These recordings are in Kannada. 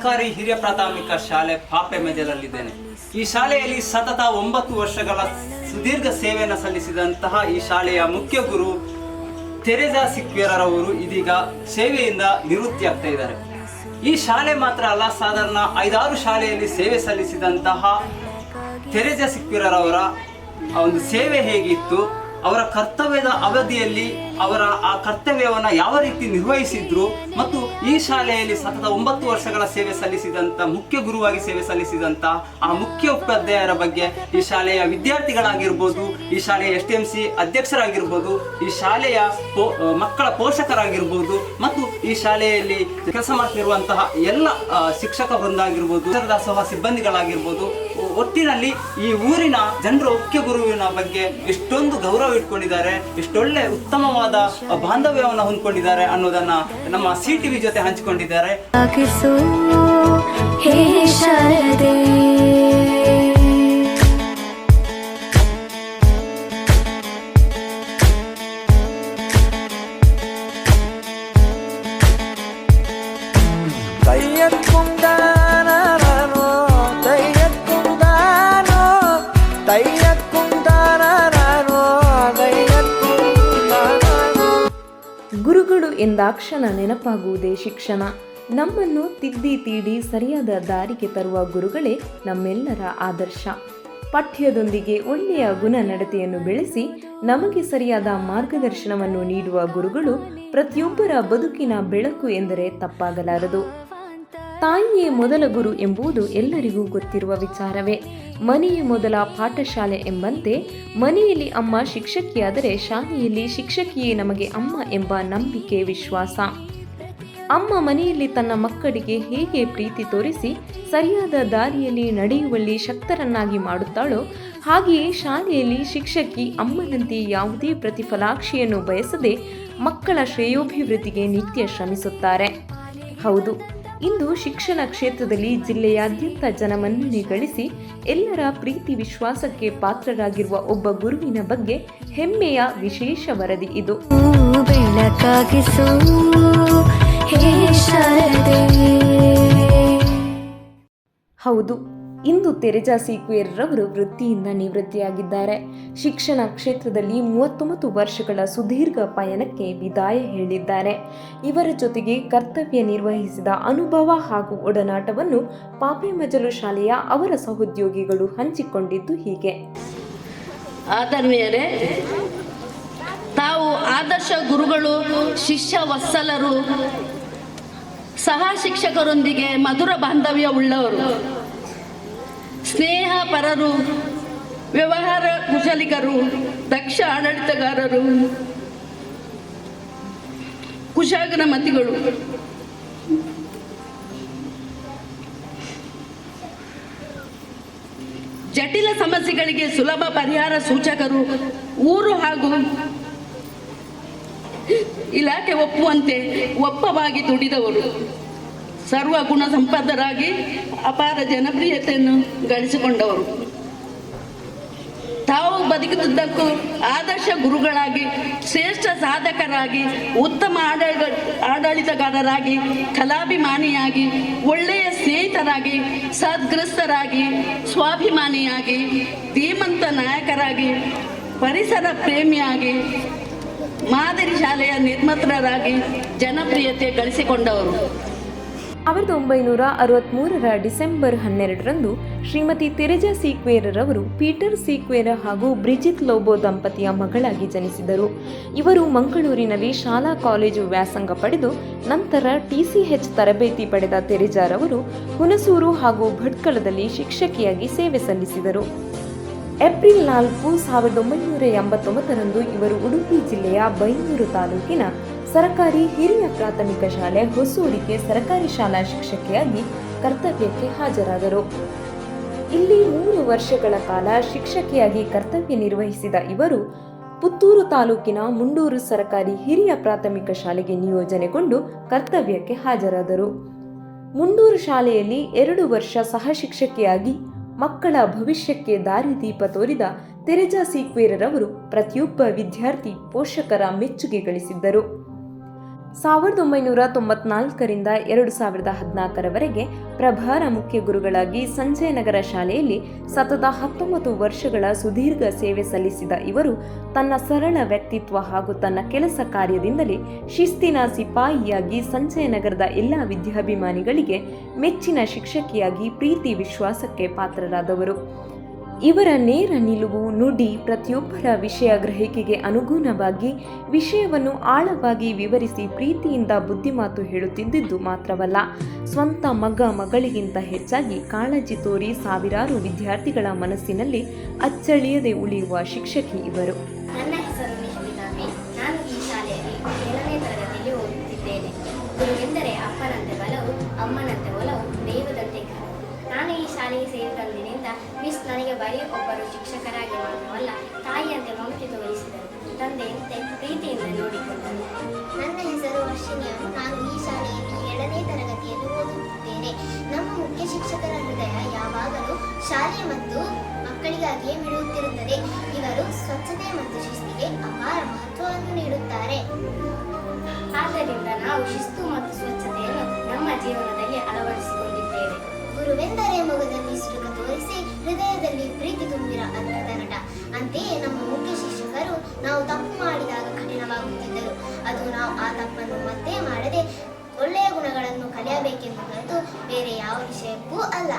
ಸರ್ಕಾರಿ ಹಿರಿಯ ಪ್ರಾಥಮಿಕ ಶಾಲೆ ಪಾಪೆ ಮೆಜಲಲ್ಲಿದ್ದೇನೆ ಈ ಶಾಲೆಯಲ್ಲಿ ಸತತ ಒಂಬತ್ತು ವರ್ಷಗಳ ಸುದೀರ್ಘ ಸೇವೆಯನ್ನು ಸಲ್ಲಿಸಿದಂತಹ ಈ ಶಾಲೆಯ ಮುಖ್ಯ ಗುರು ತೆರೆಜಾ ಸಿಕ್ವೇರರವರು ಇದೀಗ ಸೇವೆಯಿಂದ ನಿವೃತ್ತಿ ಆಗ್ತಾ ಇದ್ದಾರೆ. ಈ ಶಾಲೆ ಮಾತ್ರ ಅಲ್ಲ, ಸಾಧಾರಣ ಐದಾರು ಶಾಲೆಯಲ್ಲಿ ಸೇವೆ ಸಲ್ಲಿಸಿದಂತಹ ತೆರೆಜಾ ಸಿಕ್ವೇರರವರ ಒಂದು ಸೇವೆ ಹೇಗಿತ್ತು? ಅವರ ಕರ್ತವ್ಯದ ಅವಧಿಯಲ್ಲಿ ಅವರ ಆ ಕರ್ತವ್ಯವನ್ನು ಯಾವ ರೀತಿ ನಿರ್ವಹಿಸಿದ್ರು ಮತ್ತು ಈ ಶಾಲೆಯಲ್ಲಿ ಸತತ ಒಂಬತ್ತು ವರ್ಷಗಳ ಸೇವೆ ಸಲ್ಲಿಸಿದಂತ, ಮುಖ್ಯ ಗುರುವಾಗಿ ಸೇವೆ ಸಲ್ಲಿಸಿದಂತ ಆ ಮುಖ್ಯ ಉಪಾಧ್ಯಾಯರ ಬಗ್ಗೆ ಈ ಶಾಲೆಯ ವಿದ್ಯಾರ್ಥಿಗಳಾಗಿರ್ಬೋದು, ಈ ಶಾಲೆಯ ಎಸ್ ಟಿ ಎಂ ಸಿ ಅಧ್ಯಕ್ಷರಾಗಿರ್ಬೋದು, ಈ ಶಾಲೆಯ ಮಕ್ಕಳ ಪೋಷಕರಾಗಿರ್ಬೋದು ಮತ್ತು ಈ ಶಾಲೆಯಲ್ಲಿ ಕೆಲಸ ಮಾಡ್ತಿರುವಂತಹ ಎಲ್ಲ ಶಿಕ್ಷಕ ವೃಂದ ಆಗಿರ್ಬೋದು ದಾಸೋಹ ಸಿಬ್ಬಂದಿಗಳಾಗಿರ್ಬೋದು ಒಟ್ಟಿನಲ್ಲಿ ಈ ಊರಿನ ಜನರು ಮುಖ್ಯ ಗುರುವಿನ ಬಗ್ಗೆ ಎಷ್ಟೊಂದು ಗೌರವ ಇಟ್ಕೊಂಡಿದ್ದಾರೆ, ಎಷ್ಟೊಳ್ಳೆ ಉತ್ತಮವಾದ ಬಾಂಧವ್ಯವನ್ನು ಹೊಂದ್ಕೊಂಡಿದ್ದಾರೆ ಅನ್ನೋದನ್ನ ನಮ್ಮ ಸಿ ಟಿವಿ ಜೊತೆ ಹಂಚಿಕೊಂಡಿದ್ದಾರೆ. ಎಂದಾಕ್ಷಣ ನೆನಪಾಗುವುದೇ ಶಿಕ್ಷಣ. ನಮ್ಮನ್ನು ತಿದ್ದಿ ತೀಡಿ ಸರಿಯಾದ ದಾರಿಗೆ ತರುವ ಗುರುಗಳೇ ನಮ್ಮೆಲ್ಲರ ಆದರ್ಶ. ಪಠ್ಯದೊಂದಿಗೆ ಒಳ್ಳೆಯ ಗುಣ ನಡತೆಯನ್ನು ಬೆಳೆಸಿ ನಮಗೆ ಸರಿಯಾದ ಮಾರ್ಗದರ್ಶನವನ್ನು ನೀಡುವ ಗುರುಗಳು ಪ್ರತಿಯೊಬ್ಬರ ಬದುಕಿನ ಬೆಳಕು ಎಂದರೆ ತಪ್ಪಾಗಲಾರದು. ತಾಯಿಯೇ ಮೊದಲ ಗುರು ಎಂಬುದು ಎಲ್ಲರಿಗೂ ಗೊತ್ತಿರುವ ವಿಚಾರವೇ. ಮನೆಯೇ ಮೊದಲ ಪಾಠಶಾಲೆ ಎಂಬಂತೆ ಮನೆಯಲ್ಲಿ ಅಮ್ಮ ಶಿಕ್ಷಕಿಯಾದರೆ ಶಾಲೆಯಲ್ಲಿ ಶಿಕ್ಷಕಿಯೇ ನಮಗೆ ಅಮ್ಮ ಎಂಬ ನಂಬಿಕೆ ವಿಶ್ವಾಸ. ಅಮ್ಮ ಮನೆಯಲ್ಲಿ ತನ್ನ ಮಕ್ಕಳಿಗೆ ಹೇಗೆ ಪ್ರೀತಿ ತೋರಿಸಿ ಸರಿಯಾದ ದಾರಿಯಲ್ಲಿ ನಡೆಯುವಲ್ಲಿ ಶಕ್ತರನ್ನಾಗಿ ಮಾಡುತ್ತಾಳೋ, ಹಾಗೆಯೇ ಶಾಲೆಯಲ್ಲಿ ಶಿಕ್ಷಕಿ ಅಮ್ಮನಂತೆ ಯಾವುದೇ ಪ್ರತಿಫಲಾಕ್ಷಿಯನ್ನು ಬಯಸದೆ ಮಕ್ಕಳ ಶ್ರೇಯೋಭಿವೃದ್ಧಿಗೆ ನಿತ್ಯ ಶ್ರಮಿಸುತ್ತಾರೆ. ಹೌದು ಇಂದು ಶಿಕ್ಷಣ ಕ್ಷೇತ್ರದಲ್ಲಿ ಜಿಲ್ಲೆಯಾದ್ಯಂತ ಜನಮನ್ನಣೆ ಗಳಿಸಿ ಎಲ್ಲರ ಪ್ರೀತಿ ವಿಶ್ವಾಸಕ್ಕೆ ಪಾತ್ರರಾಗಿರುವ ಒಬ್ಬ ಗುರುವಿನ ಬಗ್ಗೆ ಹೆಮ್ಮೆಯ ವಿಶೇಷ ವರದಿ ಇದು. ಹೌದು. ಇಂದು ತೆರೆಜಾ ಸೀಕ್ವೇರ್ರವರು ವೃತ್ತಿಯಿಂದ ನಿವೃತ್ತಿಯಾಗಿದ್ದಾರೆ. ಶಿಕ್ಷಣ ಕ್ಷೇತ್ರದಲ್ಲಿ ಮೂವತ್ತೊಂಬತ್ತು ವರ್ಷಗಳ ಸುದೀರ್ಘ ಪಯಣಕ್ಕೆ ವಿದಾಯ ಹೇಳಿದ್ದಾರೆ. ಇವರ ಜೊತೆಗೆ ಕರ್ತವ್ಯ ನಿರ್ವಹಿಸಿದ ಅನುಭವ ಹಾಗೂ ಒಡನಾಟವನ್ನು ಪಾಪೆ ಮಜಲು ಶಾಲೆಯ ಅವರ ಸಹೋದ್ಯೋಗಿಗಳು ಹಂಚಿಕೊಂಡಿದ್ದು ಹೀಗೆ. ಆದರಣೀಯರೇ ತಾವು ಆದರ್ಶ ಗುರುಗಳು, ಶಿಷ್ಯ ವತ್ಸಲರು, ಸಹ ಶಿಕ್ಷಕರೊಂದಿಗೆ ಮಧುರ ಬಾಂಧವ್ಯ ಉಳ್ಳವರು. ಸ್ನೇಹ ಪರರು, ವ್ಯವಹಾರ ಕುಶಲಿಗರು, ದಕ್ಷ ಆಡಳಿತಗಾರರು, ಕುಶಾಗ್ರ ಮತಿಗಳು. ಜಟಿಲ ಸಮಸ್ಯೆಗಳಿಗೆ ಸುಲಭ ಪರಿಹಾರ ಸೂಚಕರು ಊರು ಹಾಗೂ ಇಲಾಖೆ ಒಪ್ಪುವಂತೆ ಒಪ್ಪವಾಗಿ ದುಡಿದವರು. ಸರ್ವ ಗುಣ ಸಂಪನ್ನರಾಗಿ ಅಪಾರ ಜನಪ್ರಿಯತೆಯನ್ನು ಗಳಿಸಿಕೊಂಡವರು. ತಾವು ಬದುಕಿದ್ದಕ್ಕೂ ಆದರ್ಶ ಗುರುಗಳಾಗಿ, ಶ್ರೇಷ್ಠ ಸಾಧಕರಾಗಿ, ಉತ್ತಮ ಆಡಳಿತ, ಆಡಳಿತಗಾರರಾಗಿ, ಕಲಾಭಿಮಾನಿಯಾಗಿ, ಒಳ್ಳೆಯ ಸ್ನೇಹಿತರಾಗಿ, ಸದ್ಗ್ರಸ್ತರಾಗಿ, ಸ್ವಾಭಿಮಾನಿಯಾಗಿ, ಧೀಮಂತ ನಾಯಕರಾಗಿ, ಪರಿಸರ ಪ್ರೇಮಿಯಾಗಿ, ಮಾದರಿ ಶಾಲೆಯ ನಿರ್ಮತ್ರರಾಗಿ ಜನಪ್ರಿಯತೆ ಗಳಿಸಿಕೊಂಡವರು. ಸಾವಿರದ ಒಂಬೈನೂರ ಅರವತ್ತ್ಮೂರರ ಡಿಸೆಂಬರ್ ಹನ್ನೆರಡರಂದು ಶ್ರೀಮತಿ ತೆರೆಜಾ ಸೀಕ್ವೇರರವರು ಪೀಟರ್ ಸೀಕ್ವೇರ ಹಾಗೂ ಬ್ರಿಜಿತ್ ಲೋಬೋ ದಂಪತಿಯ ಮಗಳಾಗಿ ಜನಿಸಿದರು. ಇವರು ಮಂಗಳೂರಿನಲ್ಲಿ ಶಾಲಾ ಕಾಲೇಜು ವ್ಯಾಸಂಗ ಪಡೆದು ನಂತರ ಟಿಸಿಹೆಚ್ ತರಬೇತಿ ಪಡೆದ ತೆರೆಜಾರವರು ಹುಣಸೂರು ಹಾಗೂ ಭಟ್ಕಳದಲ್ಲಿ ಶಿಕ್ಷಕಿಯಾಗಿ ಸೇವೆ ಸಲ್ಲಿಸಿದರು. ಏಪ್ರಿಲ್ ನಾಲ್ಕು ಸಾವಿರದ ಒಂಬೈನೂರ ಎಂಬತ್ತೊಂಬತ್ತರಂದು ಇವರು ಉಡುಪಿ ಜಿಲ್ಲೆಯ ಬೈಂದೂರು ತಾಲೂಕಿನ ಸರಕಾರಿ ಹಿರಿಯ ಪ್ರಾಥಮಿಕ ಶಾಲೆ ಹೊಸೂರಿಗೆ ಸರಕಾರಿ ಶಾಲಾ ಶಿಕ್ಷಕಿಯಾಗಿ ಕರ್ತವ್ಯಕ್ಕೆ ಹಾಜರಾದರು. ಇಲ್ಲಿ ಮೂರು ವರ್ಷಗಳ ಕಾಲ ಶಿಕ್ಷಕಿಯಾಗಿ ಕರ್ತವ್ಯ ನಿರ್ವಹಿಸಿದ ಇವರು ಪುತ್ತೂರು ತಾಲೂಕಿನ ಮುಂಡೂರು ಸರಕಾರಿ ಹಿರಿಯ ಪ್ರಾಥಮಿಕ ಶಾಲೆಗೆ ನಿಯೋಜನೆಗೊಂಡು ಕರ್ತವ್ಯಕ್ಕೆ ಹಾಜರಾದರು. ಮುಂಡೂರು ಶಾಲೆಯಲ್ಲಿ ಎರಡು ವರ್ಷ ಸಹ ಶಿಕ್ಷಕಿಯಾಗಿ ಮಕ್ಕಳ ಭವಿಷ್ಯಕ್ಕೆ ದಾರಿದೀಪ ತೋರಿದ ತೆರೆಜಾ ಸೀಕ್ವೇರರವರು ಪ್ರತಿಯೊಬ್ಬ ವಿದ್ಯಾರ್ಥಿ ಪೋಷಕರ ಮೆಚ್ಚುಗೆ ಗಳಿಸಿದ್ದರು. ಸಾವಿರದ ಒಂಬೈನೂರ ತೊಂಬತ್ನಾಲ್ಕರಿಂದ ಎರಡು ಸಾವಿರದ ಹದಿನಾಲ್ಕರವರೆಗೆ ಪ್ರಭಾರ ಮುಖ್ಯ ಗುರುಗಳಾಗಿ ಸಂಜಯನಗರ ಶಾಲೆಯಲ್ಲಿ ಸತತ ಹತ್ತೊಂಬತ್ತು ವರ್ಷಗಳ ಸುದೀರ್ಘ ಸೇವೆ ಸಲ್ಲಿಸಿದ ಇವರು ತನ್ನ ಸರಳ ವ್ಯಕ್ತಿತ್ವ ಹಾಗೂ ತನ್ನ ಕೆಲಸ ಕಾರ್ಯದಿಂದಲೇ ಶಿಸ್ತಿನ ಸಿಪಾಯಿಯಾಗಿ ಸಂಜಯನಗರದ ಎಲ್ಲ ವಿದ್ಯಾಭಿಮಾನಿಗಳಿಗೆ ಮೆಚ್ಚಿನ ಶಿಕ್ಷಕಿಯಾಗಿ ಪ್ರೀತಿ ವಿಶ್ವಾಸಕ್ಕೆ ಪಾತ್ರರಾದವರು. ಇವರ ನೇರ ನಿಲುವು ನುಡಿ ಪ್ರತಿಯೊಬ್ಬರ ವಿಷಯ ಗ್ರಹಿಕೆಗೆ ಅನುಗುಣವಾಗಿ ವಿಷಯವನ್ನು ಆಳವಾಗಿ ವಿವರಿಸಿ ಪ್ರೀತಿಯಿಂದ ಬುದ್ಧಿಮಾತು ಹೇಳುತ್ತಿದ್ದುದು ಮಾತ್ರವಲ್ಲ, ಸ್ವಂತ ಮಗ ಮಗಳಿಗಿಂತ ಹೆಚ್ಚಾಗಿ ಕಾಳಜಿ ತೋರಿ ಸಾವಿರಾರು ವಿದ್ಯಾರ್ಥಿಗಳ ಮನಸ್ಸಿನಲ್ಲಿ ಅಚ್ಚಳಿಯದೆ ಉಳಿಯುವ ಶಿಕ್ಷಕಿ ಇವರು. ಬರೀ ಒಬ್ಬರು ಶಿಕ್ಷಕರಾಗಿ ಮಾತ್ರವಲ್ಲ ತಾಯಿಯಂತೆ ಮಮತೆ ತೋರಿಸಿದರು ತಂದೆಯಂತೆ ಪ್ರೀತಿಯಿಂದ ನೋಡಿಕೊಂಡರು ನನ್ನ ಹೆಸರು ವರ್ಷಿನಿ ನಾನು ಈ ಶಾಲೆಯಲ್ಲಿ ಎರಡನೇ ತರಗತಿಯಲ್ಲಿ ಓದುತ್ತಿದ್ದೇನೆ. ನಮ್ಮ ಮುಖ್ಯ ಶಿಕ್ಷಕರ ಹೃದಯ ಯಾವಾಗಲೂ ಶಾಲೆ ಮತ್ತು ಮಕ್ಕಳಿಗಾಗಿಯೇ ಬಿಡುತ್ತಿರುತ್ತದೆ ಇವರು ಸ್ವಚ್ಛತೆ ಮತ್ತು ಶಿಸ್ತಿಗೆ ಅಪಾರ ಮಹತ್ವವನ್ನು ನೀಡುತ್ತಾರೆ. ಆದ್ದರಿಂದ ನಾವು ಶಿಸ್ತು ಮತ್ತು ಸ್ವಚ್ಛತೆಯನ್ನು ನಮ್ಮ ಜೀವನದಲ್ಲಿ ಅಳವಡಿಸಿಕೊಂಡಿದ್ದೇವೆ. ಗುರುವೆಂದರೆ ಮೊಗದಲ್ಲಿ ಸುರುಕ ತೋರಿಸಿ ಹೃದಯದಲ್ಲಿ ಪ್ರೀತಿ ತುಂಬಿರ ಅದ್ಭುತ ನಟ. ಅಂತೆಯೇ ನಮ್ಮ ಮುಖ್ಯ ಶಿಕ್ಷಕರು ನಾವು ತಪ್ಪು ಮಾಡಿದಾಗ ಕಠಿಣವಾಗುತ್ತಿದ್ದರು. ಅದು ನಾವು ಆ ತಪ್ಪನ್ನು ಮತ್ತೆ ಮಾಡದೆ ಒಳ್ಳೆಯ ಗುಣಗಳನ್ನು ಕಲಿಯಬೇಕೆಂಬುದು ಬೇರೆ ಯಾವ ವಿಷಯಕ್ಕೂ ಅಲ್ಲ.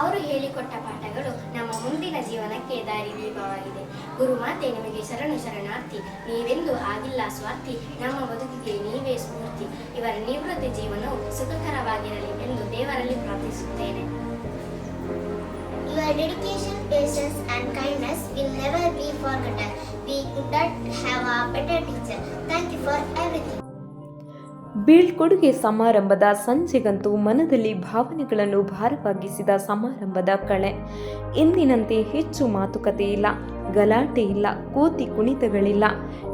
ಅವರು ಹೇಳಿಕೊಟ್ಟ ಪಾಠಗಳು ನಮ್ಮ ಮುಂದಿನ ಜೀವನಕ್ಕೆ ದಾರಿದೀಪವಾಗಿದೆ ಗುರುಮಾತೆ ನಿಮಗೆ ಶರಣು ಶರಣಾರ್ಥಿ ನೀವೆಂದು ಆಗಿಲ್ಲ ಸ್ವಾರ್ಥಿ ನಮ್ಮ ಬದುಕಿಗೆ ನೀವೇ ಸ್ಫೂರ್ತಿ ಇವರ ನಿವೃತ್ತಿ ಜೀವನವು ಸುಖಕರವಾಗಿರಲಿ ಎಂದು ದೇವರಲ್ಲಿ ಪ್ರಾರ್ಥಿಸುತ್ತೇನೆ Your dedication, patience, and kindness will never be forgotten. We could not have a better teacher. Thank you for everything. ಬೀಳ್ಕೊಡುಗೆ ಸಮಾರಂಭದ ಸಂಜೆಗಂತೂ ಮನದಲ್ಲಿ ಭಾವನೆಗಳನ್ನು ಭಾರವಾಗಿಸಿದ ಸಮಾರಂಭದ ಕಳೆ. ಎಂದಿನಂತೆ ಹೆಚ್ಚು ಮಾತುಕತೆ ಇಲ್ಲ, ಗಲಾಟೆ ಇಲ್ಲ, ಕೋತಿ ಕುಣಿತಗಳಿಲ್ಲ.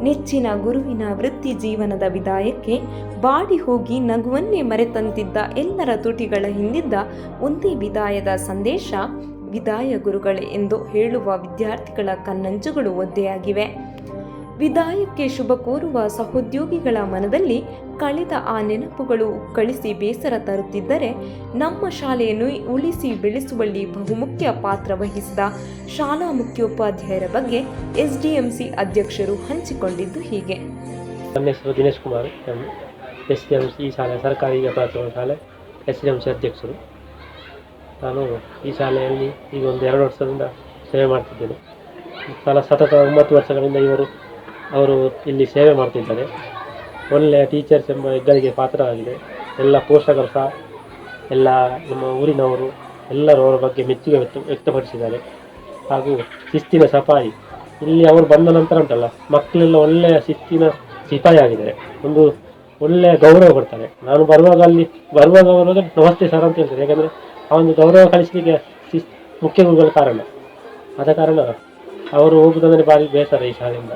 ನೆಚ್ಚಿನ ಗುರುವಿನ ವೃತ್ತಿ ಜೀವನದ ವಿದಾಯಕ್ಕೆ ಬಾಡಿ ಹೋಗಿ ನಗುವನ್ನೇ ಮರೆತಂತಿದ್ದ ಎಲ್ಲರ ತುಟಿಗಳ ಹಿಂದಿದ್ದ ಒಂದೇ ವಿದಾಯದ ಸಂದೇಶ, ವಿದಾಯ ಗುರುಗಳೇ ಎಂದು ಹೇಳುವ ವಿದ್ಯಾರ್ಥಿಗಳ ಕನ್ನಂಜುಗಳು ಒದ್ದೆಯಾಗಿವೆ. ವಿದಾಯಕ್ಕೆ ಶುಭ ಕೋರುವ ಸಹೋದ್ಯೋಗಿಗಳ ಮನದಲ್ಲಿ ಕಳೆದ ಆ ನೆನಪುಗಳು ಕಳಿಸಿ ಬೇಸರ ತರುತ್ತಿದ್ದರೆ ನಮ್ಮ ಶಾಲೆಯನ್ನು ಉಳಿಸಿ ಬೆಳೆಸುವಲ್ಲಿ ಬಹುಮುಖ್ಯ ಪಾತ್ರ ವಹಿಸಿದ ಶಾಲಾ ಮುಖ್ಯೋಪಾಧ್ಯಾಯರ ಬಗ್ಗೆ ಎಸ್ಡಿಎಂಸಿ ಅಧ್ಯಕ್ಷರು ಹಂಚಿಕೊಂಡಿದ್ದು ಹೀಗೆ. ನನ್ನ ಹೆಸರು Dinesh Kumar. S D M C ಶಾಲೆ, ಸರ್ಕಾರಿ ಪ್ರಾಥಮಿಕ ಶಾಲೆ ಎಸ್ ಡಿ ಎಂ ಸಿ ಅಧ್ಯಕ್ಷರು. ನಾನು ಈ ಶಾಲೆಯಲ್ಲಿ ಈಗ ಒಂದು ಎರಡು ವರ್ಷದಿಂದ ಸೇವೆ ಮಾಡ್ತಿದ್ದೇನೆ. ಸಲ ಸತತ ಒಂಬತ್ತು ವರ್ಷಗಳಿಂದ ಇವರು ಅವರು ಇಲ್ಲಿ ಸೇವೆ ಮಾಡ್ತಿದ್ದಾರೆ. ಒಳ್ಳೆಯ ಟೀಚರ್ಸ್ ಎಂಬ ಹೆಗ್ಗಳಿಕೆ ಪಾತ್ರವಾಗಿದೆ ಎಲ್ಲ ಪೋಷಕರು ಸಹ, ಎಲ್ಲ ನಮ್ಮ ಊರಿನವರು ಎಲ್ಲರೂ ಅವರ ಬಗ್ಗೆ ಮೆಚ್ಚುಗೆ ವ್ಯಕ್ತ, ವ್ಯಕ್ತಪಡಿಸಿದ್ದಾರೆ. ಹಾಗೂ ಶಿಸ್ತಿನ ಸಫಾಯಿ. ಇಲ್ಲಿ ಅವರು ಬಂದ ನಂತರ ಉಂಟಲ್ಲ, ಮಕ್ಕಳೆಲ್ಲ ಒಳ್ಳೆಯ ಶಿಸ್ತಿನ ಸಿಪಾಯಿ ಆಗಿದ್ದಾರೆ ಒಂದು ಒಳ್ಳೆಯ ಗೌರವ ಕೊಡ್ತಾರೆ. ನಾನು ಬರುವಾಗ ಅಲ್ಲಿ, ಬರುವಾಗ ಬರುವಾಗ ನಮಸ್ತೆ ಸರ್ ಅಂತ ಹೇಳ್ತಾರೆ. ಯಾಕಂದರೆ ಆ ಒಂದು ಗೌರವ ಕಳಿಸಲಿಕ್ಕೆ ಶಿಸ್, ಮುಖ್ಯ ಗುರುಗಳ ಕಾರಣ. ಆದ ಕಾರಣ ಅವರು ಹೋಗುವುದಂದರೆ ಭಾರಿ ಬೇಸರ ಈ ಶಾಲೆಯಿಂದ.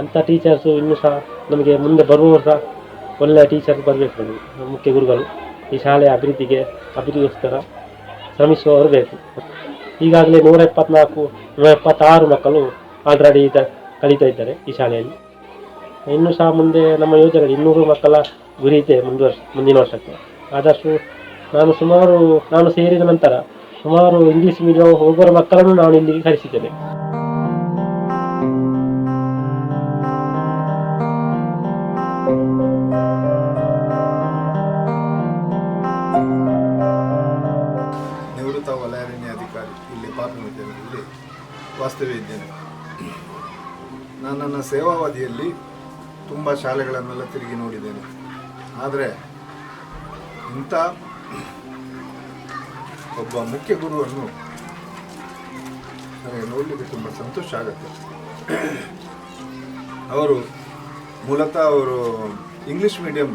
ಅಂಥ ಟೀಚರ್ಸು ಇನ್ನೂ ಸಹ ನಮಗೆ ಮುಂದೆ ಬರುವವರು ಸಹ ಒಳ್ಳೆಯ ಟೀಚರ್ಸ್ ಬರಬೇಕು ನಮಗೆ ಮುಖ್ಯ ಗುರುಗಳು. ಈ ಶಾಲೆಯ ಅಭಿವೃದ್ಧಿಗೆ ಅಭಿವೃದ್ಧಿಗೋಸ್ಕರ ಶ್ರಮಿಸುವವರು ಬೇಕು. ಈಗಾಗಲೇ ನೂರ ಎಪ್ಪತ್ನಾಲ್ಕು ನೂರ ಎಪ್ಪತ್ತಾರು ಮಕ್ಕಳು ಆಲ್ರೆಡಿ ಇದ ಕಲಿತಾ ಇದ್ದಾರೆ ಈ ಶಾಲೆಯಲ್ಲಿ. ಇನ್ನೂ ಸಹ ಮುಂದೆ ನಮ್ಮ ಯೋಜನೆ ಇನ್ನೂರು ಮಕ್ಕಳ ಗುರಿ ಇದೆ ಮುಂದುವರ್ಷ ಮುಂದಿನ ವರ್ಷಕ್ಕೆ. ಆದಷ್ಟು ನಾನು ಸುಮಾರು, ನಾನು ಸೇರಿದ ನಂತರ ಸುಮಾರು ಇಂಗ್ಲೀಷ್ ಮೀಡಿಯಂ ಹೋಗುವ ಮಕ್ಕಳನ್ನು ನಾನು ಇಲ್ಲಿಗೆ ಕರೆಸಿದ್ದೇನೆ ಸೇವಾವಧಿಯಲ್ಲಿ ತುಂಬ ಶಾಲೆಗಳನ್ನೆಲ್ಲ ತಿರುಗಿ ನೋಡಿದ್ದೇನೆ. ಆದರೆ ಇಂಥ ಒಬ್ಬ ಮುಖ್ಯ ಗುರುವನ್ನು ನನಗೆ ನೋಡಲಿಕ್ಕೆ ತುಂಬ ಸಂತೋಷ ಆಗುತ್ತೆ. ಅವರು ಮೂಲತಃ ಅವರು ಇಂಗ್ಲೀಷ್ ಮೀಡಿಯಂ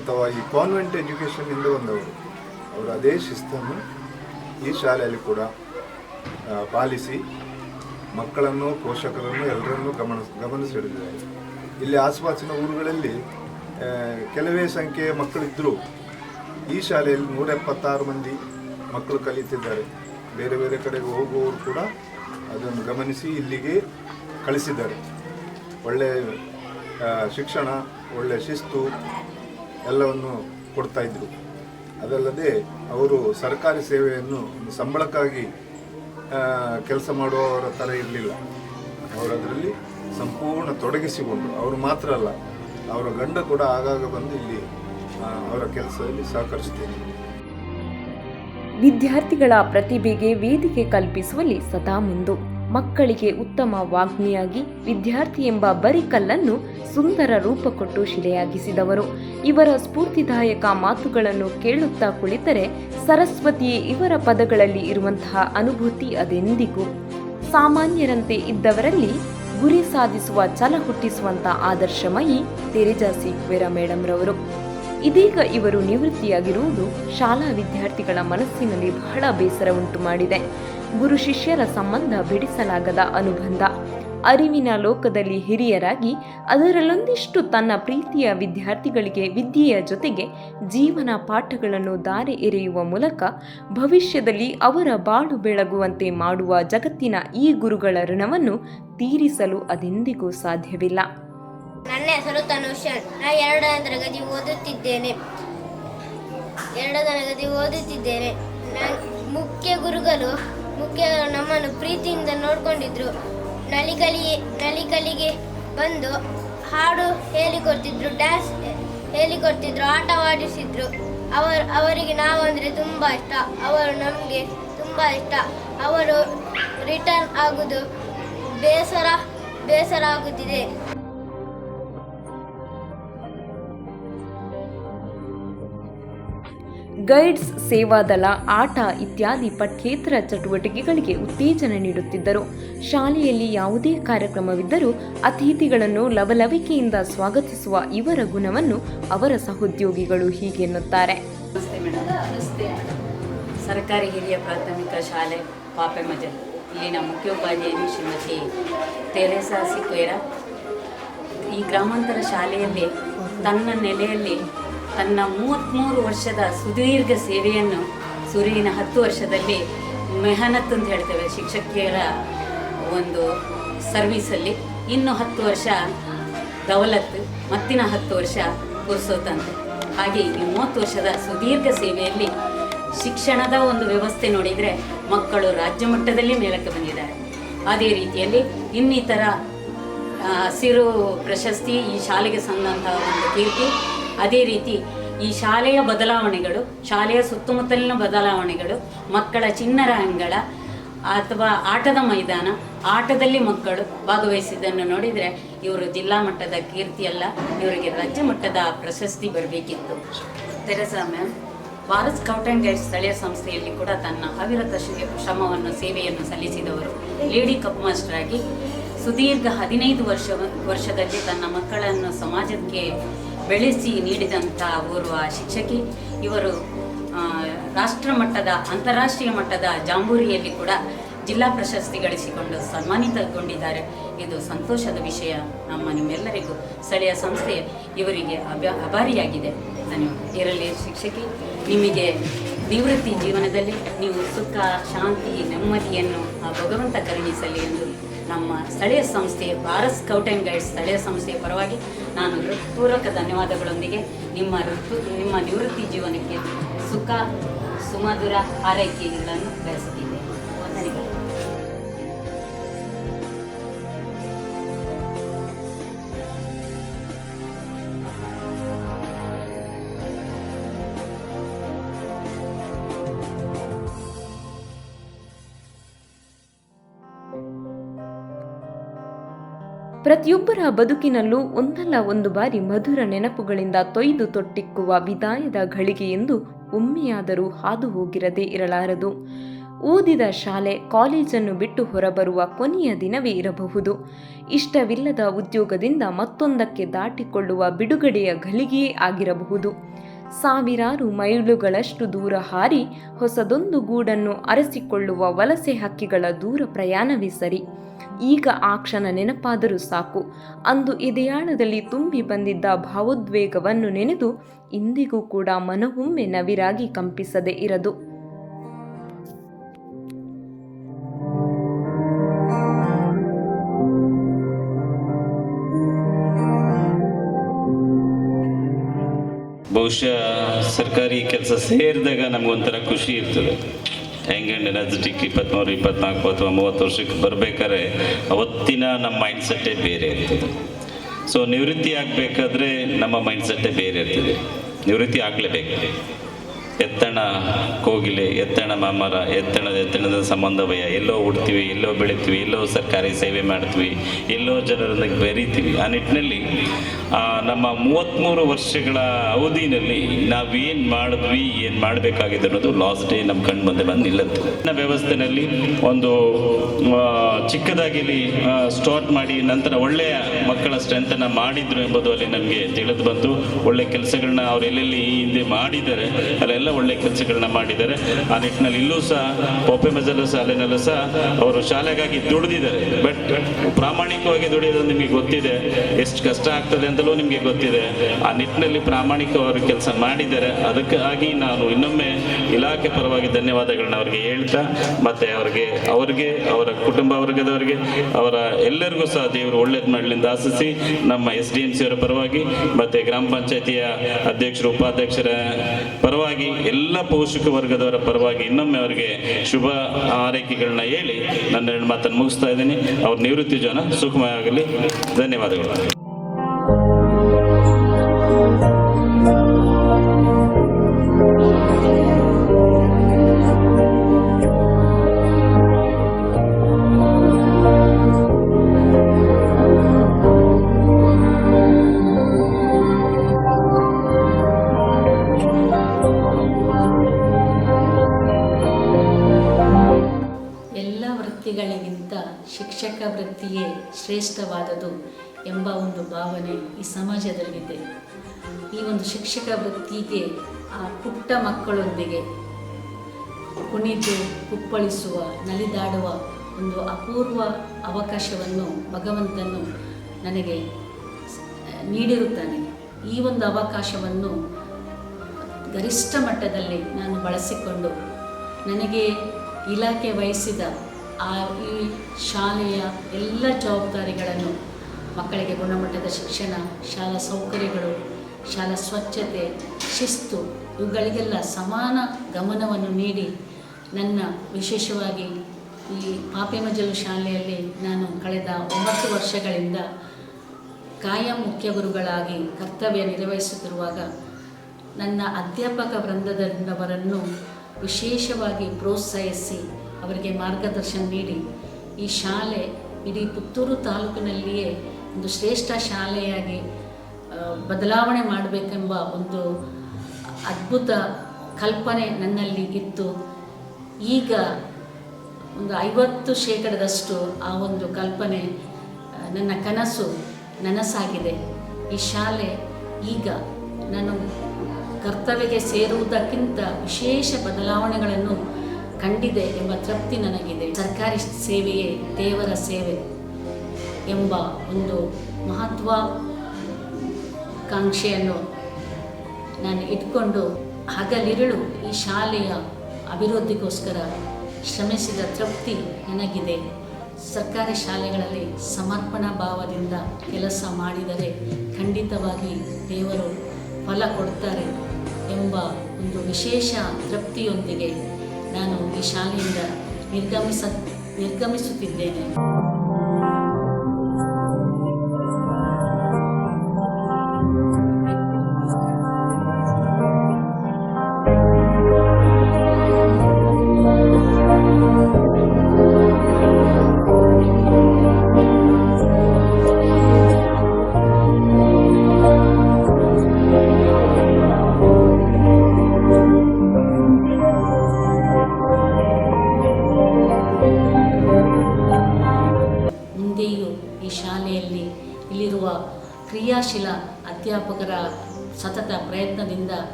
ಅಥವಾ ಈ ಕಾನ್ವೆಂಟ್ ಎಜುಕೇಷನ್ನಿಂದ ಬಂದವರು. ಅವರು ಅದೇ ಶಿಸ್ತನ್ನು ಈ ಶಾಲೆಯಲ್ಲಿ ಕೂಡ ಪಾಲಿಸಿ ಮಕ್ಕಳನ್ನು, ಪೋಷಕರನ್ನು ಎಲ್ಲರನ್ನೂ ಗಮನ ಗಮನಿಸಿಡಿದ್ದಾರೆ ಇಲ್ಲಿ ಆಸುಪಾಸಿನ ಊರುಗಳಲ್ಲಿ ಕೆಲವೇ ಸಂಖ್ಯೆಯ ಮಕ್ಕಳಿದ್ದರೂ ಈ ಶಾಲೆಯಲ್ಲಿ ನೂರ ಎಪ್ಪತ್ತಾರು ಮಂದಿ ಮಕ್ಕಳು ಕಲಿತಿದ್ದಾರೆ. ಬೇರೆ ಬೇರೆ ಕಡೆಗೆ ಹೋಗುವವರು ಕೂಡ ಅದನ್ನು ಗಮನಿಸಿ ಇಲ್ಲಿಗೆ ಕಳಿಸಿದ್ದಾರೆ. ಒಳ್ಳೆಯ ಶಿಕ್ಷಣ ಒಳ್ಳೆಯ ಶಿಸ್ತು ಎಲ್ಲವನ್ನು ಕೊಡ್ತಾ ಇದ್ರು. ಅದಲ್ಲದೆ ಅವರು ಸರ್ಕಾರಿ ಸೇವೆಯನ್ನು ಸಂಬಳಕ್ಕಾಗಿ ಕೆಲಸ ಮಾಡುವವರ ಥರ ಇರಲಿಲ್ಲ. ಅವರು ಅದರಲ್ಲಿ ಸಂಪೂರ್ಣ ತೊಡಗಿಸಿಕೊಂಡು ಅವರು ಮಾತ್ರ ಅಲ್ಲ, ಅವರ ಗಂಡ ಕೂಡ ಆಗಾಗ ಬಂದು ಇಲ್ಲಿ ಅವರ ಕೆಲಸದಲ್ಲಿ ಸಹಕರಿಸ್ತೀನಿ ವಿದ್ಯಾರ್ಥಿಗಳ ಪ್ರತಿಭೆಗೆ ವೇದಿಕೆ ಕಲ್ಪಿಸುವಲ್ಲಿ ಸದಾ ಮುಂದು. ಮಕ್ಕಳಿಗೆ ಉತ್ತಮ ವಾಗ್ಮಿಯಾಗಿ ವಿದ್ಯಾರ್ಥಿ ಎಂಬ ಬರಿಕಲ್ಲನ್ನು ಸುಂದರ ರೂಪ ಕೊಟ್ಟು ಶಿಲೆಯಾಗಿಸಿದವರು. ಇವರ ಸ್ಫೂರ್ತಿದಾಯಕ ಮಾತುಗಳನ್ನು ಕೇಳುತ್ತಾ ಕುಳಿತರೆ ಸರಸ್ವತಿಯೇ ಇವರ ಪದಗಳಲ್ಲಿ ಇರುವಂತಹ ಅನುಭೂತಿ ಅದೆಂದಿಗೂ. ಸಾಮಾನ್ಯರಂತೆ ಇದ್ದವರಲ್ಲಿ ಗುರಿ ಸಾಧಿಸುವ ಛಲ ಹುಟ್ಟಿಸುವಂತ ಆದರ್ಶಮಯಿ ತೆರೆಜಾ ಸಿಕ್ವೆರ ಮೇಡಮ್ರವರು ಇದೀಗ ಇವರು ನಿವೃತ್ತಿಯಾಗಿರುವುದು ಶಾಲಾ ವಿದ್ಯಾರ್ಥಿಗಳ ಮನಸ್ಸಿನಲ್ಲಿ ಬಹಳ ಬೇಸರ ಉಂಟು ಮಾಡಿದೆ. ಗುರು ಶಿಷ್ಯರ ಸಂಬಂಧ ಬಿಡಿಸಲಾಗದ ಅನುಬಂಧ. ಅರಿವಿನ ಲೋಕದಲ್ಲಿ ಹಿರಿಯರಾಗಿ ಅದರಲ್ಲೊಂದಿಷ್ಟು ತನ್ನ ಪ್ರೀತಿಯ ವಿದ್ಯಾರ್ಥಿಗಳಿಗೆ ವಿದ್ಯೆಯ ಜೊತೆಗೆ ಜೀವನ ಪಾಠಗಳನ್ನು ದಾರಿ ಎರೆಯುವ ಮೂಲಕ ಭವಿಷ್ಯದಲ್ಲಿ ಅವರ ಬಾಳು ಬೆಳಗುವಂತೆ ಮಾಡುವ ಜಗತ್ತಿನ ಈ ಗುರುಗಳ ಋಣವನ್ನು ತೀರಿಸಲು ಅದೆಂದಿಗೂ ಸಾಧ್ಯವಿಲ್ಲ. ನನ್ನ ಹೆಸರು ತನುಷನ್. ನಾನು ಎರಡನೇ ತರಗತಿ ಓದುತ್ತಿದ್ದೇನೆ. ಎರಡನೇ ತರಗತಿ ಓದುತ್ತಿದ್ದೇನೆ. ಮುಖ್ಯ ಗುರುಗಳು ಮುಖ್ಯ ನಮ್ಮನ್ನು ಪ್ರೀತಿಯಿಂದ ನೋಡ್ಕೊಂಡಿದ್ರು. ನಲಿಕಲಿ ನಲಿಕಲಿಗೆ ಬಂದು ಹಾಡು ಹೇಳಿಕೊಡ್ತಿದ್ರು, ಡ್ಯಾನ್ಸ್ ಹೇಳಿಕೊಡ್ತಿದ್ರು, ಆಟವಾಡಿಸಿದ್ರು. ಅವರು, ಅವರಿಗೆ ನಾವು ಅಂದರೆ ತುಂಬ ಇಷ್ಟ. ಅವರು ನಮಗೆ ತುಂಬ ಇಷ್ಟ. ಅವರು ರಿಟರ್ನ್ ಆಗೋದು ಬೇಸರ ಬೇಸರ ಆಗುತ್ತಿದೆ. ಗೈಡ್ಸ್ ಸೇವಾದಳ ಆಟ ಇತ್ಯಾದಿ ಪಠ್ಯೇತರ ಚಟುವಟಿಕೆಗಳಿಗೆ ಉತ್ತೇಜನ ನೀಡುತ್ತಿದ್ದರು. ಶಾಲೆಯಲ್ಲಿ ಯಾವುದೇ ಕಾರ್ಯಕ್ರಮವಿದ್ದರೂ ಅತಿಥಿಗಳನ್ನು ಲವಲವಿಕೆಯಿಂದ ಸ್ವಾಗತಿಸುವ ಇವರ ಗುಣವನ್ನು ಅವರ ಸಹೋದ್ಯೋಗಿಗಳು ಹೀಗೆನ್ನುತ್ತಾರೆ ನಮಸ್ತೆ ಮೇಡಮ್. ಸರ್ಕಾರಿ ಹಿರಿಯ ಪ್ರಾಥಮಿಕ ಶಾಲೆ ಪಾಪೆಮಜಲ್ ಇಲ್ಲಿನ ಮುಖ್ಯೋಪಾಧ್ಯಾಯಿನಿ ಶ್ರೀಮತಿ ತೆರೆಸಾ ಸಿಕ್ವೇರ ಈ ಗ್ರಾಮಾಂತರ ಶಾಲೆಯಲ್ಲಿ ತನ್ನ ನೆಲೆಯಲ್ಲಿ ತನ್ನ ಮೂವತ್ತ್ಮೂರು ವರ್ಷದ ಸುದೀರ್ಘ ಸೇವೆಯನ್ನು ಸುರಿಯಿನ ಹತ್ತು ವರ್ಷದಲ್ಲಿ ಮೆಹನತ್ ಅಂತ ಹೇಳ್ತೇವೆ ಶಿಕ್ಷಕಿಯರ ಒಂದು ಸರ್ವೀಸಲ್ಲಿ ಇನ್ನು ಹತ್ತು ವರ್ಷ ದೌಲತ್, ಮತ್ತಿನ ಹತ್ತು ವರ್ಷ ಅಂತ. ಹಾಗೆ ಈ ಮೂವತ್ತು ವರ್ಷದ ಸುದೀರ್ಘ ಸೇವೆಯಲ್ಲಿ ಶಿಕ್ಷಣದ ಒಂದು ವ್ಯವಸ್ಥೆ ನೋಡಿದರೆ ಮಕ್ಕಳು ರಾಜ್ಯ ಮಟ್ಟದಲ್ಲಿ ಮೇಲಕ್ಕೆ ಬಂದಿದ್ದಾರೆ. ಅದೇ ರೀತಿಯಲ್ಲಿ ಇನ್ನಿತರ ಹಸಿರು ಪ್ರಶಸ್ತಿ ಈ ಶಾಲೆಗೆ ಸಂದಂತಹ ಒಂದು ಕೀರ್ತಿ ಅದೇ ರೀತಿ ಈ ಶಾಲೆಯ ಬದಲಾವಣೆಗಳು, ಶಾಲೆಯ ಸುತ್ತಮುತ್ತಲಿನ ಬದಲಾವಣೆಗಳು, ಮಕ್ಕಳ ಚಿನ್ನರ ಅಂಗಳ ಅಥವಾ ಆಟದ ಮೈದಾನ, ಆಟದಲ್ಲಿ ಮಕ್ಕಳು ಭಾಗವಹಿಸಿದ್ದನ್ನು ನೋಡಿದರೆ ಇವರು ಜಿಲ್ಲಾ ಮಟ್ಟದ ಕೀರ್ತಿಯಲ್ಲ ಇವರಿಗೆ ರಾಜ್ಯ ಮಟ್ಟದ ಪ್ರಶಸ್ತಿ ಬರಬೇಕಿತ್ತು. Teresa ma'am, Bharat Scout and Guides ಸ್ಥಳೀಯ ಸಂಸ್ಥೆಯಲ್ಲಿ ಕೂಡ ತನ್ನ ಅವಿರತ ಶ್ರೇ- ಶ್ರಮವನ್ನು, ಸೇವೆಯನ್ನು ಸಲ್ಲಿಸಿದವರು. ಲೇಡಿ ಕಪ್ ಮಾಸ್ಟರ್ ಆಗಿ ಸುದೀರ್ಘ ಹದಿನೈದು ವರ್ಷ ವರ್ಷದಲ್ಲಿ ತನ್ನ ಮಕ್ಕಳನ್ನು ಸಮಾಜಕ್ಕೆ ಬೆಳೆಸಿ ನೀಡಿದಂಥ ಓರ್ವ ಶಿಕ್ಷಕಿ. ಇವರು ರಾಷ್ಟ್ರ ಮಟ್ಟದ, ಅಂತಾರಾಷ್ಟ್ರೀಯ ಮಟ್ಟದ ಜಾಂಬೂರಿಯಲ್ಲಿ ಕೂಡ ಜಿಲ್ಲಾ ಪ್ರಶಸ್ತಿ ಗಳಿಸಿಕೊಂಡು ಸನ್ಮಾನಿತಗೊಂಡಿದ್ದಾರೆ. ಇದು ಸಂತೋಷದ ವಿಷಯ. ನಮ್ಮ ನಿಮ್ಮೆಲ್ಲರಿಗೂ ಸ್ಥಳೀಯ ಸಂಸ್ಥೆ ಇವರಿಗೆ ಅಭ್ಯ, ಅಭಾರಿಯಾಗಿದೆ. ಧನ್ಯವಾದ. ಇರಲಿ ಶಿಕ್ಷಕಿ, ನಿಮಗೆ ನಿವೃತ್ತಿ ಜೀವನದಲ್ಲಿ ನೀವು ಸುಖ, ಶಾಂತಿ, ನೆಮ್ಮದಿಯನ್ನು ಆ ಭಗವಂತ ಕರುಣಿಸಲಿ ಎಂದು ನಮ್ಮ ಸ್ಥಳೀಯ ಸಂಸ್ಥೆ ಭಾರತ್ ಸ್ಕೌಟ್ ಆ್ಯಂಡ್ ಗೈಡ್ಸ್ ಸ್ಥಳೀಯ ಸಂಸ್ಥೆಯ ಪರವಾಗಿ ನಾನು ಹೃತ್ಪೂರ್ವಕ ಧನ್ಯವಾದಗಳೊಂದಿಗೆ ನಿಮ್ಮ ಋತು ನಿಮ್ಮ ನಿವೃತ್ತಿ ಜೀವನಕ್ಕೆ ಸುಖ, ಸುಮಧುರ ಆರೈಕೆಗಳನ್ನು ಬಯಸುತ್ತಿದ್ದೇನೆ ಪ್ರತಿಯೊಬ್ಬರ ಬದುಕಿನಲ್ಲೂ ಒಂದಲ್ಲ ಒಂದು ಬಾರಿ ಮಧುರ ನೆನಪುಗಳಿಂದ ತೊಯ್ದು ತೊಟ್ಟಿಕ್ಕುವ ವಿದಾಯದ ಘಳಿಗೆ ಎಂದು ಒಮ್ಮೆಯಾದರೂ ಹಾದು ಹೋಗಿರದೇ ಇರಲಾರದು. ಓದಿದ ಶಾಲೆ ಕಾಲೇಜನ್ನು ಬಿಟ್ಟು ಹೊರಬರುವ ಕೊನೆಯ ದಿನವೇ ಇರಬಹುದು. ಇಷ್ಟವಿಲ್ಲದ ಉದ್ಯೋಗದಿಂದ ಮತ್ತೊಂದಕ್ಕೆ ದಾಟಿಕೊಳ್ಳುವ ಬಿಡುಗಡೆಯ ಘಳಿಗೆಯೇ ಆಗಿರಬಹುದು. ಸಾವಿರಾರು ಮೈಲುಗಳಷ್ಟು ದೂರ ಹಾರಿ ಹೊಸದೊಂದು ಗೂಡನ್ನು ಅರಸಿಕೊಳ್ಳುವ ವಲಸೆ ಹಕ್ಕಿಗಳ ದೂರ ಪ್ರಯಾಣವೇ ಸರಿ. ಈಗ ಆ ಕ್ಷಣ ನೆನಪಾದರೂ ಸಾಕು. ಅಂದು ಇದೆಯಾಳದಲ್ಲಿ ತುಂಬಿ ಬಂದಿದ್ದ ಭಾವೋದ್ವೇಗವನ್ನು ನೆನೆದು ಇಂದಿಗೂ ಕೂಡ ಮನವೊಮ್ಮೆ ನವಿರಾಗಿ ಕಂಪಿಸದೇ ಇರದು. ಬಹುಶಃ ಸರ್ಕಾರಿ ಕೆಲಸ ಸೇರಿದಾಗ ನಮಗೊಂಥರ ಖುಷಿ ಇರ್ತದೆ. ಹೆಂಗೆ ಎನರ್ಜೆಟಿಕ್ ಇಪ್ಪತ್ತ್ಮೂರು ಇಪ್ಪತ್ನಾಲ್ಕು ಅಥವಾ ಮೂವತ್ತು ವರ್ಷಕ್ಕೆ ಬರಬೇಕಾದ್ರೆ ಅವತ್ತಿನ ನಮ್ಮ ಮೈಂಡ್ ಸೆಟ್ಟೇ ಬೇರೆ ಇರ್ತದೆ. ಸೊ ನಿವೃತ್ತಿ ಆಗಬೇಕಾದ್ರೆ ನಮ್ಮ ಮೈಂಡ್ ಸೆಟ್ಟೇ ಬೇರೆ ಇರ್ತದೆ. ನಿವೃತ್ತಿ ಆಗಲೇಬೇಕು. ಎತ್ತಣ ಕೋಗಿಲೆ, ಎತ್ತಣ ಮಾಮರ, ಎತ್ತಣದ ಎತ್ತಣದ ಸಂಬಂಧವಯ ಎಲ್ಲೋ ಹುಡ್ತೀವಿ, ಎಲ್ಲೋ ಬೆಳಿತೀವಿ, ಎಲ್ಲೋ ಸರ್ಕಾರಿ ಸೇವೆ ಮಾಡ್ತೀವಿ, ಎಲ್ಲೋ ಜನರನ್ನು ಬೆರಿತೀವಿ. ಆ ನಿಟ್ಟಿನಲ್ಲಿ ನಮ್ಮ ಮೂವತ್ತ್ಮೂರು ವರ್ಷಗಳ ಅವಧಿನಲ್ಲಿ ನಾವೇನು ಮಾಡಿದ್ವಿ, ಏನು ಮಾಡಬೇಕಾಗಿದೆ ಅನ್ನೋದು ಲಾಸ್ಟ್ ಡೇ ನಮ್ಮ ಕಣ್ಣು ಮುಂದೆ ಬಂದು ನಿಲ್ಲತ್ತು. ನನ್ನ ವ್ಯವಸ್ಥೆಯಲ್ಲಿ ಒಂದು ಚಿಕ್ಕದಾಗಿಲಿ ಚಿಕ್ಕದಾಗಿ ಸ್ಟಾರ್ಟ್ ಮಾಡಿ ನಂತರ ಒಳ್ಳೆಯ ಮಕ್ಕಳ ಸ್ಟ್ರೆಂತನ್ನು ಮಾಡಿದ್ರು ಎಂಬುದು ಅಲ್ಲಿ ನಮಗೆ ತಿಳಿದು ಬಂತು. ಒಳ್ಳೆ ಕೆಲಸಗಳನ್ನ ಅವರೆಲ್ಲೆಲ್ಲಿ ಈ ಹಿಂದೆ ಮಾಡಿದ್ದಾರೆ, ಅಲ್ಲೆಲ್ಲ ಒಳ್ಳೆ ಕೆಲಸಗಳನ್ನ ಮಾಡಿದ್ದಾರೆ. ಆ ನಿಟ್ಟಿನಲ್ಲಿ ಇಲ್ಲೂ ಸಹ ಪೋಪೆ ಮಜಲು ಶಾಲೆನಲ್ಲೂ ಸಹ ಅವರು ಶಾಲೆಗಾಗಿ ದುಡಿದಿದ್ದಾರೆ. ಬಟ್ ಪ್ರಾಮಾಣಿಕವಾಗಿ ದುಡಿಯೋದು ನಿಮಗೆ ಗೊತ್ತಿದೆ. ಎಷ್ಟು ಕಷ್ಟ ಆಗ್ತದೆ ಅಂತಲೂ ನಿಮಗೆ ಗೊತ್ತಿದೆ. ಆ ನಿಟ್ಟಿನಲ್ಲಿ ಪ್ರಾಮಾಣಿಕವಾಗಿ ಕೆಲಸ ಮಾಡಿದ್ದಾರೆ. ಅದಕ್ಕಾಗಿ ನಾನು ಇನ್ನೊಮ್ಮೆ ಇಲಾಖೆ ಪರವಾಗಿ ಧನ್ಯವಾದಗಳನ್ನ ಅವರಿಗೆ ಹೇಳ್ತಾ, ಮತ್ತೆ ಅವರಿಗೆ ಅವರಿಗೆ, ಅವರ ಕುಟುಂಬ ವರ್ಗದವರಿಗೆ, ಅವರ ಎಲ್ಲರಿಗೂ ಸಹ ದೇವರು ಒಳ್ಳೇದು ಮಾಡಲಿಂದ ಆಶಿಸಿ ನಮ್ಮ ಎಸ್ ಡಿ ಎಂ ಸಿ ಅವರ ಪರವಾಗಿ, ಮತ್ತೆ ಗ್ರಾಮ ಪಂಚಾಯತಿಯ ಅಧ್ಯಕ್ಷರು, ಉಪಾಧ್ಯಕ್ಷರ ಪರವಾಗಿ ಎಲ್ಲ ಪೋಷಕ ವರ್ಗದವರ ಪರವಾಗಿ ಇನ್ನೊಮ್ಮೆ ಅವರಿಗೆ ಶುಭ ಹಾರೈಕೆಗಳನ್ನ ಹೇಳಿ ನನ್ನ ಮಾತನ್ನು ಮುಗಿಸ್ತಾ ಇದ್ದೀನಿ. ಅವ್ರ ನಿವೃತ್ತಿ ಜನ ಸುಖಮಯ ಆಗಲಿ ಧನ್ಯವಾದಗಳು. ವೃತ್ತಿಗಳಿಗಿಂತ ಶಿಕ್ಷಕ ವೃತ್ತಿಯೇ ಶ್ರೇಷ್ಠವಾದದು ಎಂಬ ಒಂದು ಭಾವನೆ ಈ ಸಮಾಜದಲ್ಲಿದೆ. ಈ ಒಂದು ಶಿಕ್ಷಕ ವೃತ್ತಿಗೆ ಆ ಪುಟ್ಟ ಮಕ್ಕಳೊಂದಿಗೆ ಕುಣಿದು, ಕುಪ್ಪಳಿಸುವ, ನಲಿದಾಡುವ ಒಂದು ಅಪೂರ್ವ ಅವಕಾಶವನ್ನು ಭಗವಂತನು ನನಗೆ ನೀಡಿರುತ್ತಾನೆ. ಈ ಒಂದು ಅವಕಾಶವನ್ನು ಗರಿಷ್ಠ ಮಟ್ಟದಲ್ಲಿ ನಾನು ಬಳಸಿಕೊಂಡು ನನಗೆ ಇಲಾಖೆ ವಹಿಸಿದ ಆ ಈ ಶಾಲೆಯ ಎಲ್ಲ ಜವಾಬ್ದಾರಿಗಳನ್ನು ಮಕ್ಕಳಿಗೆ ಗುಣಮಟ್ಟದ ಶಿಕ್ಷಣ, ಶಾಲಾ ಸೌಕರ್ಯಗಳು, ಶಾಲಾ ಸ್ವಚ್ಛತೆ, ಶಿಸ್ತು ಇವುಗಳಿಗೆಲ್ಲ ಸಮಾನ ಗಮನವನ್ನು ನೀಡಿ ನನ್ನ ವಿಶೇಷವಾಗಿ ಈ ಪಾಪೆಮಜಲು ಶಾಲೆಯಲ್ಲಿ ನಾನು ಕಳೆದ ಒಂಬತ್ತು ವರ್ಷಗಳಿಂದ ಕಾಯಂ ಮುಖ್ಯ ಗುರುಗಳಾಗಿ ಕರ್ತವ್ಯ ನಿರ್ವಹಿಸುತ್ತಿರುವಾಗ ನನ್ನ ಅಧ್ಯಾಪಕ ವೃಂದದವರನ್ನು ವಿಶೇಷವಾಗಿ ಪ್ರೋತ್ಸಾಹಿಸಿ ಅವರಿಗೆ ಮಾರ್ಗದರ್ಶನ ನೀಡಿ. ಈ ಶಾಲೆ ಇಡೀ ಪುತ್ತೂರು ತಾಲೂಕಿನಲ್ಲಿಯೇ ಒಂದು ಶ್ರೇಷ್ಠ ಶಾಲೆಯಾಗಿ ಬದಲಾವಣೆ ಮಾಡಬೇಕೆಂಬ ಒಂದು ಅದ್ಭುತ ಕಲ್ಪನೆ ನನ್ನಲ್ಲಿ ಇತ್ತು. ಈಗ ಒಂದು ಐವತ್ತು ಶೇಕಡದಷ್ಟು ಆ ಒಂದು ಕಲ್ಪನೆ ನನ್ನ ಕನಸು ನನಸಾಗಿದೆ. ಈ ಶಾಲೆ ಈಗ ನಾನು ಕರ್ತವ್ಯಕ್ಕೆ ಸೇರುವುದಕ್ಕಿಂತ ವಿಶೇಷ ಬದಲಾವಣೆಗಳನ್ನು ಕಂಡಿದೆ ಎಂಬ ತೃಪ್ತಿ ನನಗಿದೆ. ಸರ್ಕಾರಿ ಸೇವೆಯೇ ದೇವರ ಸೇವೆ ಎಂಬ ಒಂದು ಮಹತ್ವಾಕಾಂಕ್ಷೆಯನ್ನು ನಾನು ಇಟ್ಕೊಂಡು ಹಗಲಿರುಳು ಈ ಶಾಲೆಯ ಅಭಿವೃದ್ಧಿಗೋಸ್ಕರ ಶ್ರಮಿಸಿದ ತೃಪ್ತಿ ನನಗಿದೆ. ಸರ್ಕಾರಿ ಶಾಲೆಗಳಲ್ಲಿ ಸಮರ್ಪಣಾ ಭಾವದಿಂದ ಕೆಲಸ ಮಾಡಿದರೆ ಖಂಡಿತವಾಗಿ ದೇವರು ಫಲ ಕೊಡ್ತಾರೆ ಎಂಬ ಒಂದು ವಿಶೇಷ ತೃಪ್ತಿಯೊಂದಿಗೆ ನಾನು ಈ ಶಾಲೆಯಿಂದ ನಿರ್ಗಮಿಸ ನಿರ್ಗಮಿಸುತ್ತಿದ್ದೇನೆ. ಸತತ ಪ್ರಯತ್ನದಿಂದ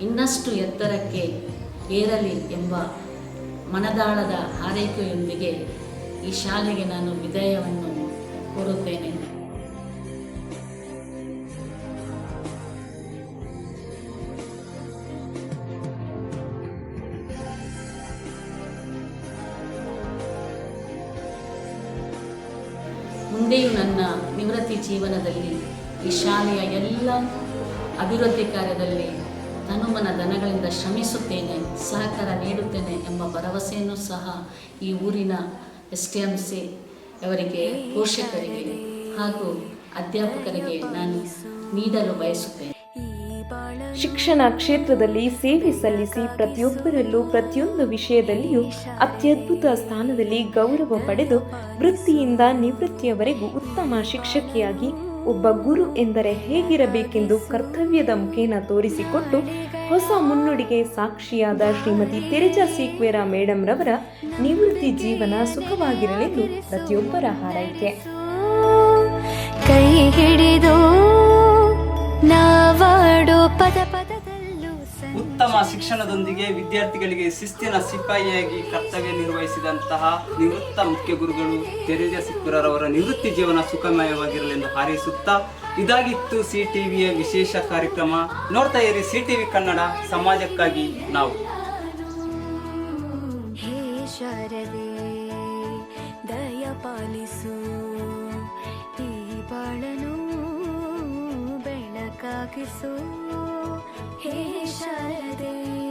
ಇನ್ನಷ್ಟು ಎತ್ತರಕ್ಕೆ ಏರಲಿ ಎಂಬ ಮನದಾಳದ ಹಾರೈಕೆಯೊಂದಿಗೆ ಈ ಶಾಲೆಗೆ ನಾನು ವಿದಾಯವನ್ನು ಕೋರುತ್ತೇನೆ. ಮುಂದೆಯೂ ನನ್ನ ನಿವೃತ್ತಿ ಜೀವನದಲ್ಲಿ ಈ ಶಾಲೆಯ ಎಲ್ಲ ಅಭಿವೃದ್ಧಿ ಕಾರ್ಯದಲ್ಲಿ ಹನುಮನ ದನಗಳಿಂದ ಶ್ರಮಿಸುತ್ತೇನೆ, ಸಹಕಾರ ನೀಡುತ್ತೇನೆ ಎಂಬ ಭರವಸೆಯನ್ನು ಸಹ ಈ ಊರಿನ ಎಸ್ ಟಿ ಎಂ ಸಿ ಅವರಿಗೆ ಪೋಷಕರಿಗೆ ಹಾಗೂ ಅಧ್ಯಾಪಕರಿಗೆ ನಾನು ನೀಡಲು ಬಯಸುತ್ತೇನೆ. ಶಿಕ್ಷಣ ಕ್ಷೇತ್ರದಲ್ಲಿ ಸೇವೆ ಸಲ್ಲಿಸಿ ಪ್ರತಿಯೊಬ್ಬರಲ್ಲೂ ಪ್ರತಿಯೊಂದು ವಿಷಯದಲ್ಲಿಯೂ ಅತ್ಯದ್ಭುತ ಸ್ಥಾನದಲ್ಲಿ ಗೌರವ ಪಡೆದು ವೃತ್ತಿಯಿಂದ ನಿವೃತ್ತಿಯವರೆಗೂ ಉತ್ತಮ ಶಿಕ್ಷಕಿಯಾಗಿ ಒಬ್ಬ ಗುರು ಎಂದರೆ ಹೇಗಿರಬೇಕೆಂದು ಕರ್ತವ್ಯದ ಮುಖೇನ ತೋರಿಸಿಕೊಟ್ಟು ಹೊಸ ಮುನ್ನುಡಿಗೆ ಸಾಕ್ಷಿಯಾದ ಶ್ರೀಮತಿ ತೆರೆಜಾ ಸೀಕ್ವೇರ ಮೇಡಂ ರವರ ನಿವೃತ್ತಿ ಜೀವನ ಸುಖವಾಗಿರಲೆಂದು ಪ್ರತಿಯೊಬ್ಬರ ಹಾರೈಕೆ. ಕೈ ಹಿಡಿದು ನಾವಾಡೋ ಪದ ಸ- ಉತ್ತಮ ಶಿಕ್ಷಣದೊಂದಿಗೆ ವಿದ್ಯಾರ್ಥಿಗಳಿಗೆ ಶಿಸ್ತಿನ ಸಿಪಾಯಿಯಾಗಿ ಕರ್ತವ್ಯ ನಿರ್ವಹಿಸಿದಂತಹ ನಿವೃತ್ತ ಮುಖ್ಯ ಗುರುಗಳು ತೆರೇಜಾ ಸಿಕ್ಕುರರವರ ನಿವೃತ್ತಿ ಜೀವನ ಸುಖಮಯವಾಗಿರಲೆಂದು ಹಾರೈಸುತ್ತಾ, ಇದಾಗಿತ್ತು ಸಿ ಟಿವಿಯ ವಿಶೇಷ ಕಾರ್ಯಕ್ರಮ. ನೋಡ್ತಾ ಇರಿ ಸಿ ಟಿವಿ ಕನ್ನಡ, ಸಮಾಜಕ್ಕಾಗಿ ನಾವು. ದಯಪಾಲಿಸು ಈ ಬೆಳಕಾಗಿಸು. হে শারদে